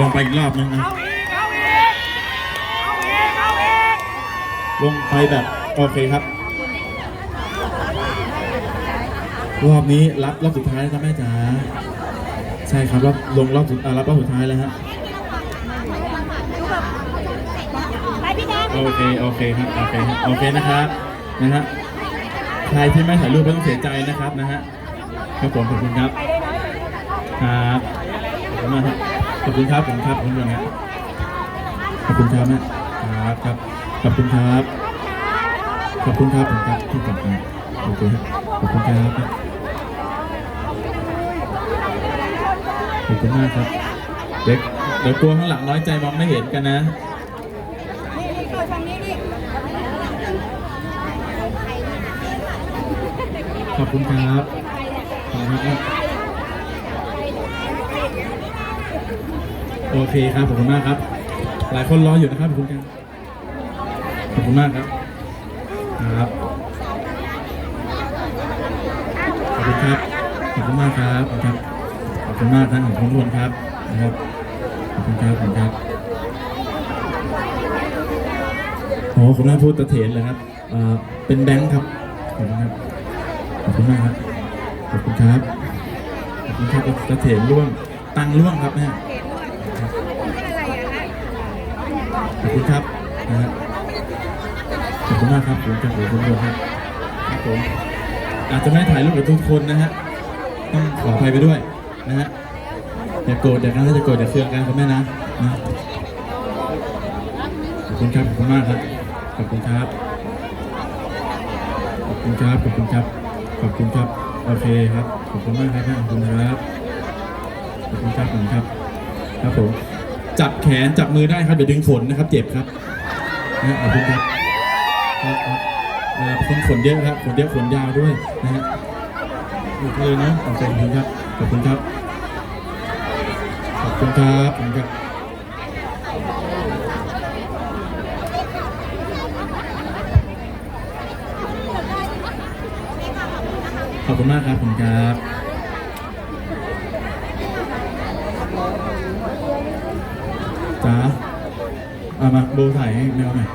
ลงไปอีกรอบนึงนะเอาอีกเอาอีกเอาอีกเอาอีกลงไปแบบโอเคครับ รอบนี้รับรอบสุดท้ายแล้วครับแม่จ๋าใช่ครับรอบลงรอบสุดอ่ารับรอบสุดท้ายแล้วฮะไปพี่แดงโอเคโอเคครับโอเคครับโอเคนะครับนะฮะใครที่ไม่ถ่ายรูปไม่ต้องเสียใจนะครับนะฮะครับผมขอบคุณครับไปได้น้อยไปครับขอบคุณมากครับ ขอบคุณครับผมครับผมอย่างเงี้ยขอบคุณครับแม่ครับครับขอบคุณครับขอบคุณครับผมครับที่กลับมาโอเคครับขอบคุณครับขอบคุณมากครับเด็กเดี๋ยวกลัวข้างหลังน้อยใจมองไม่เห็นกันนะนี่นี่เข้าทางนี้นี่ขอบคุณครับขอบคุณครับ โอเคครับขอบคุณมากครับ หลายคนรออยู่นะครับขอบคุณครับขอบคุณมากครับครับขอบคุณครับขอบคุณมากครับขอบคุณครับขอบคุณมากท่านของทุกคนครับนะครับขอบคุณครับขอบคุณครับโอ้คุณน่าพูดตะเถนเลยครับเป็นแบงค์ครับขอบคุณครับขอบคุณมากครับขอบคุณครับขอบคุณครับตะเถนร่วงตังร่วงครับแม่ ขอบคุณครับนะฮะขอบคุณมากครับผมกับผมคุณโยครับครับผมอาจจะไม่ถ่ายรูปกับทุกคนนะฮะต้องขออภัยไปด้วยนะฮะอย่าโกรธอย่ากันถ้าจะโกรธอย่าเคืองกันครับแม่นะนะขอบคุณครับขอบคุณมากครับขอบคุณครับขอบคุณครับขอบคุณครับขอบคุณครับโอเคครับขอบคุณมากครับขอบคุณครับขอบคุณครับขอบคุณครับครับผม จับแขนจับมือได้ครับเดี๋ยวดึงขนนะครับ เจ็บครับนะขอบคุณครับครับครับเอ่อคนขนเยอะครับขนเยอะขนยาวด้วยนะฮะอีกเลยนะขอบคุณครับขอบคุณครับขอบคุณครับขอบคุณครับขอบคุณมากครับขอบคุณครับ จ้าอามาโบถ่ายให้แมวหน่อย